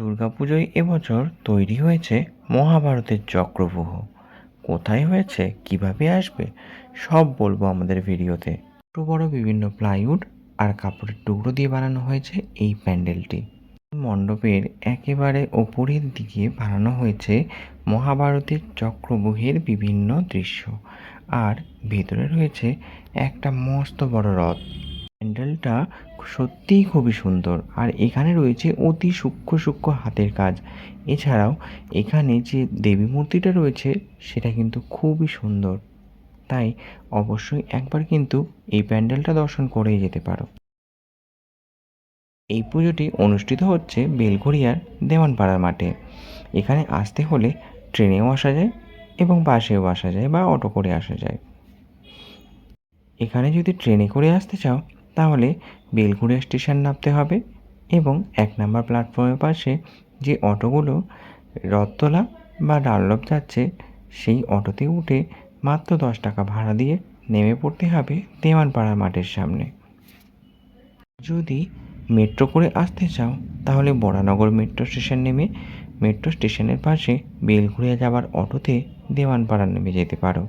দুর্গাপুজোয় এবছর তৈরি হয়েছে মহাভারতের চক্রব্যূহ কোথায় হয়েছে, কীভাবে আসবে, সব বলব আমাদের ভিডিওতে। ছোট বড় বিভিন্ন প্লাইউড আর কাপড়ের টুকরো দিয়ে বানানো হয়েছে এই প্যান্ডেলটি। মণ্ডপের একেবারে ওপরের দিকে বানানো হয়েছে মহাভারতের চক্রব্যূহের বিভিন্ন দৃশ্য। আর ভেতরে রয়েছে একটা মস্ত বড় রথ। প্যান্ডেলটা সত্যিই খুবই সুন্দর। আর এখানে রয়েছে অতি সূক্ষ্ম সূক্ষ্ম হাতের কাজ। এছাড়াও এখানে যে দেবী মূর্তিটা রয়েছে, সেটা কিন্তু খুবই সুন্দর। তাই অবশ্যই একবার কিন্তু এই প্যান্ডেলটা দর্শন করেই যেতে পারো। এই পুজোটি অনুষ্ঠিত হচ্ছে বেলঘড়িয়ার দেওয়ানপাড়ার মাঠে। এখানে আসতে হলে ট্রেনেও আসা যায় এবং বাসেও আসা যায় বা অটো করে আসা যায়। এখানে যদি ট্রেনে করে আসতে চাও তাহলে বেলঘড়িয়া স্টেশন নামতে হবে এবং এক নম্বর প্ল্যাটফর্মের পাশে যে অটোগুলো রথতলা বা ডানলপ যাচ্ছে, সেই অটোতে উঠে মাত্র দশ টাকা ভাড়া দিয়ে নেমে পড়তে হবে দেওয়ানপাড়া মাঠের সামনে। যদি মেট্রো করে আসতে চাও, তাহলে বরানগর মেট্রো স্টেশন নেমে মেট্রো স্টেশনের পাশে বেলঘুরিয়া যাওয়ার অটোতে দেওয়ানপাড়া নেমে যেতে পারো।